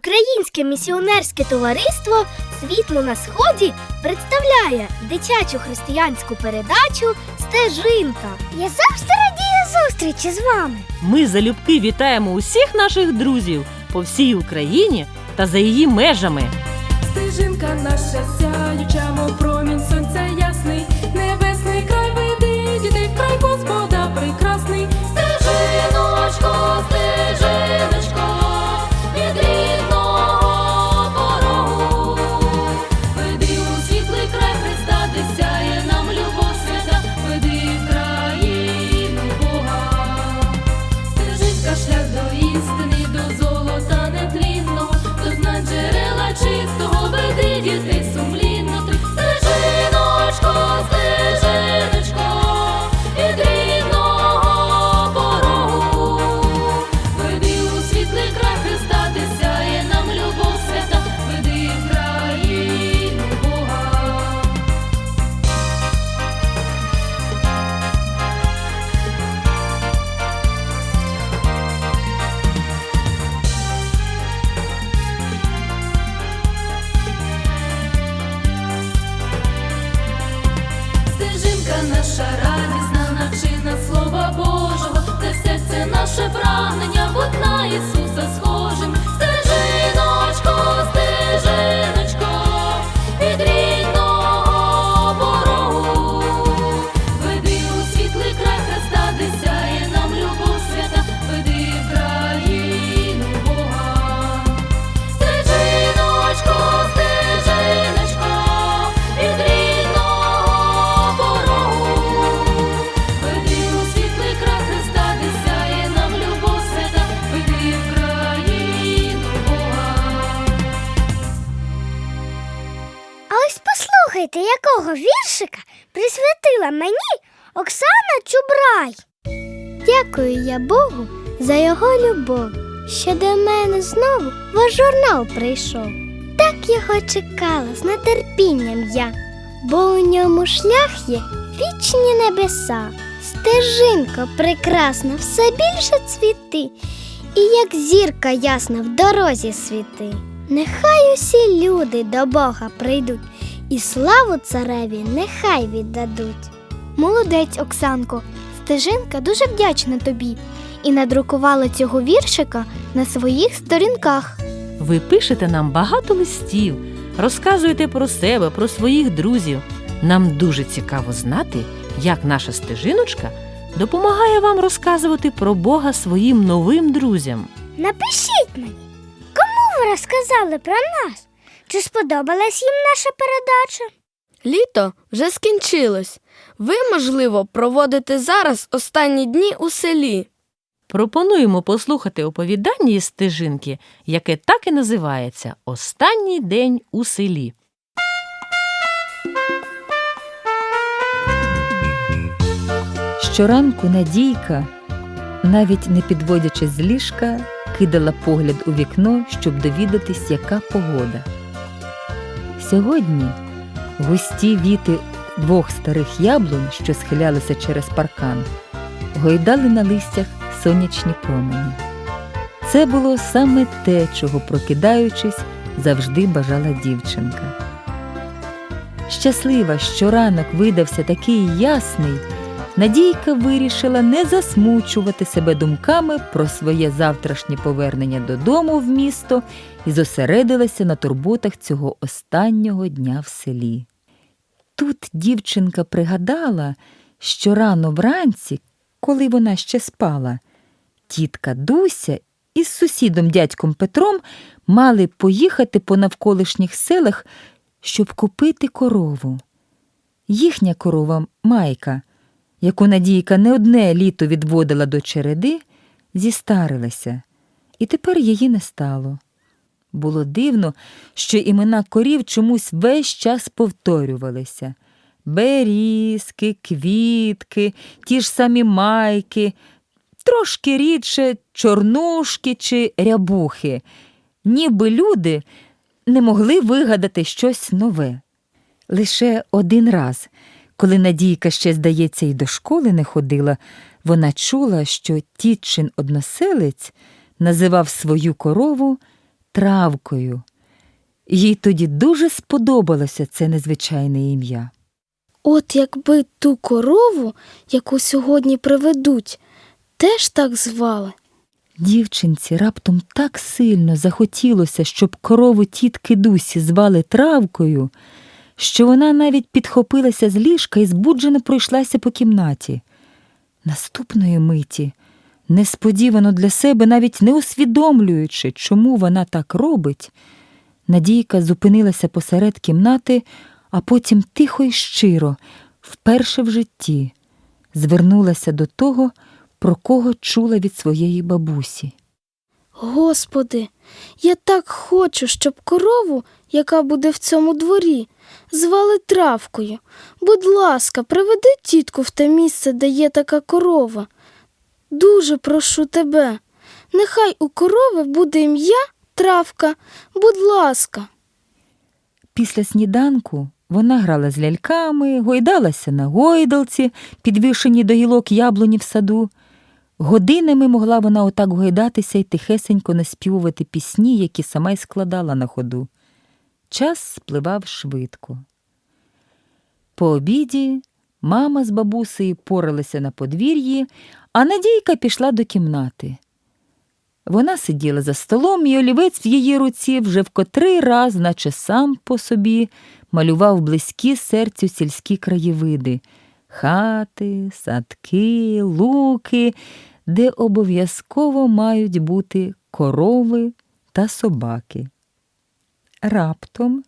Українське місіонерське товариство Світло на Сході представляє дитячу християнську передачу Стежинка. Я завжди радію зустрічі з вами. Ми залюбки вітаємо усіх наших друзів по всій Україні та за її межами. Стежинка наша сяюча, мов промінь сонця послухайте, якого віршика присвятила мені Оксана Чубрай. Дякую я Богу за його любов, що до мене знову ваш журнал прийшов. Так його чекала з нетерпінням я, бо у ньому шлях є вічні небеса. Стежинка прекрасна, все більше цвіти, і як зірка ясна в дорозі світи. Нехай усі люди до Бога прийдуть, і славу цареві нехай віддадуть. Молодець, Оксанко, стежинка дуже вдячна тобі і надрукувала цього віршика на своїх сторінках. Ви пишете нам багато листів, розказуєте про себе, про своїх друзів. Нам дуже цікаво знати, як наша стежиночка допомагає вам розказувати про Бога своїм новим друзям. Напишіть мені, кому ви розказали про нас? Чи сподобалась їм наша передача? Літо вже скінчилось. Ви, можливо, проводите зараз останні дні у селі. Пропонуємо послухати оповідання із стежинки, яке так і називається Останній день у селі. Щоранку Надійка, навіть не підводячись з ліжка, кидала погляд у вікно, щоб довідатись, яка погода. Сьогодні густі віти двох старих яблунь, що схилялися через паркан, гойдали на листях сонячні промені. Це було саме те, чого, прокидаючись, завжди бажала дівчинка. Щаслива, що ранок видався такий ясний, Надійка вирішила не засмучувати себе думками про своє завтрашнє повернення додому в місто і зосередилася на турботах цього останнього дня в селі. Тут дівчинка пригадала, що рано вранці, коли вона ще спала, тітка Дуся із сусідом дядьком Петром мали поїхати по навколишніх селах, щоб купити корову. Їхня корова Майка, яку Надійка не одне літо відводила до череди, зістарилася, і тепер її не стало. Було дивно, що імена корів чомусь весь час повторювалися. Берізки, квітки, ті ж самі майки, трошки рідше чорнушки чи рябухи, ніби люди не могли вигадати щось нове. Лише один раз, коли Надійка ще, здається, й до школи не ходила, вона чула, що тітчин односелець називав свою корову травкою. Їй тоді дуже сподобалося це незвичайне ім'я. От якби ту корову, яку сьогодні приведуть, теж так звали. Дівчинці раптом так сильно захотілося, щоб корову тітки Дусі звали травкою, що вона навіть підхопилася з ліжка і збуджено пройшлася по кімнаті. Наступної миті, несподівано для себе, навіть не усвідомлюючи, чому вона так робить, Надійка зупинилася посеред кімнати, а потім тихо і щиро, вперше в житті, звернулася до того, про кого чула від своєї бабусі. Господи, я так хочу, щоб корову, яка буде в цьому дворі, звали травкою. Будь ласка, приведи тітку в те місце, де є така корова. Дуже прошу тебе. Нехай у корови буде ім'я травка. Будь ласка. Після сніданку вона грала з ляльками, гойдалася на гойдалці, підвішеній до гілок яблуні в саду. Годинами могла вона отак гойдатися і тихесенько наспівувати пісні, які сама й складала на ходу. Час спливав швидко. По обіді мама з бабусею поралися на подвір'ї, а Надійка пішла до кімнати. Вона сиділа за столом, і олівець в її руці вже в котрий раз, наче сам по собі, малював близькі серцю сільські краєвиди хати, садки, луки, де обов'язково мають бути корови та собаки. Раптом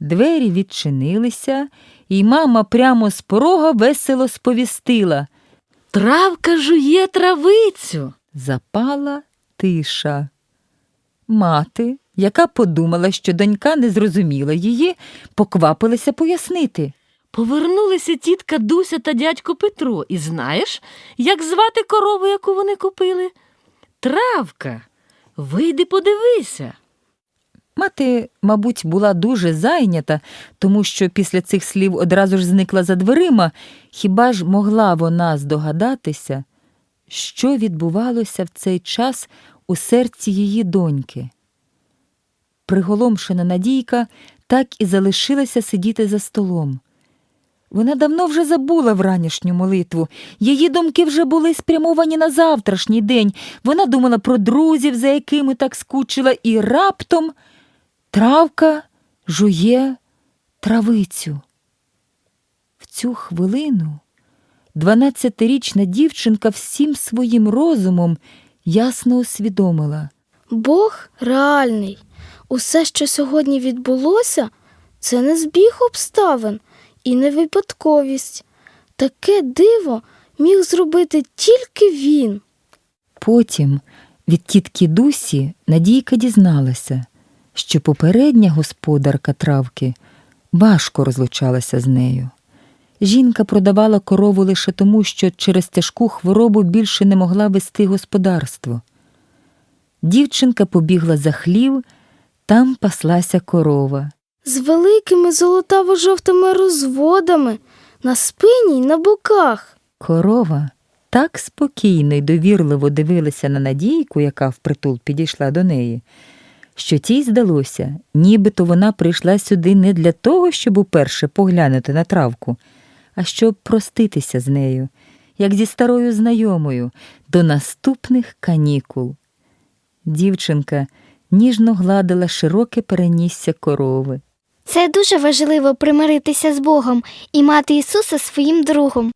двері відчинилися, і мама прямо з порога весело сповістила. Травка жує травицю. Запала тиша. Мати, яка подумала, що донька не зрозуміла її, поквапилася пояснити. Повернулися тітка Дуся та дядько Петро. І знаєш, як звати корову, яку вони купили? Травка. Вийди, подивися. Мати, мабуть, була дуже зайнята, тому що після цих слів одразу ж зникла за дверима. Хіба ж могла вона здогадатися, що відбувалося в цей час у серці її доньки? Приголомшена Надійка так і залишилася сидіти за столом. Вона давно вже забула вранішню молитву. Її думки вже були спрямовані на завтрашній день. Вона думала про друзів, за якими так скучила, і раптом травка жує травицю. В цю хвилину дванадцятирічна дівчинка всім своїм розумом ясно усвідомила. Бог реальний. Усе, що сьогодні відбулося, це не збіг обставин і не випадковість. Таке диво міг зробити тільки він. Потім від тітки Дусі Надійка дізналася, що попередня господарка травки важко розлучалася з нею. Жінка продавала корову лише тому, що через тяжку хворобу більше не могла вести господарство. Дівчинка побігла за хлів, там паслася корова. З великими золотаво-жовтими розводами на спині й на боках. Корова так спокійно й довірливо дивилася на Надійку, яка впритул підійшла до неї, що тій здалося, нібито вона прийшла сюди не для того, щоб уперше поглянути на травку, а щоб проститися з нею, як зі старою знайомою, до наступних канікул. Дівчинка ніжно гладила широке перенісся корови. Це дуже важливо примиритися з Богом і мати Ісуса своїм другом.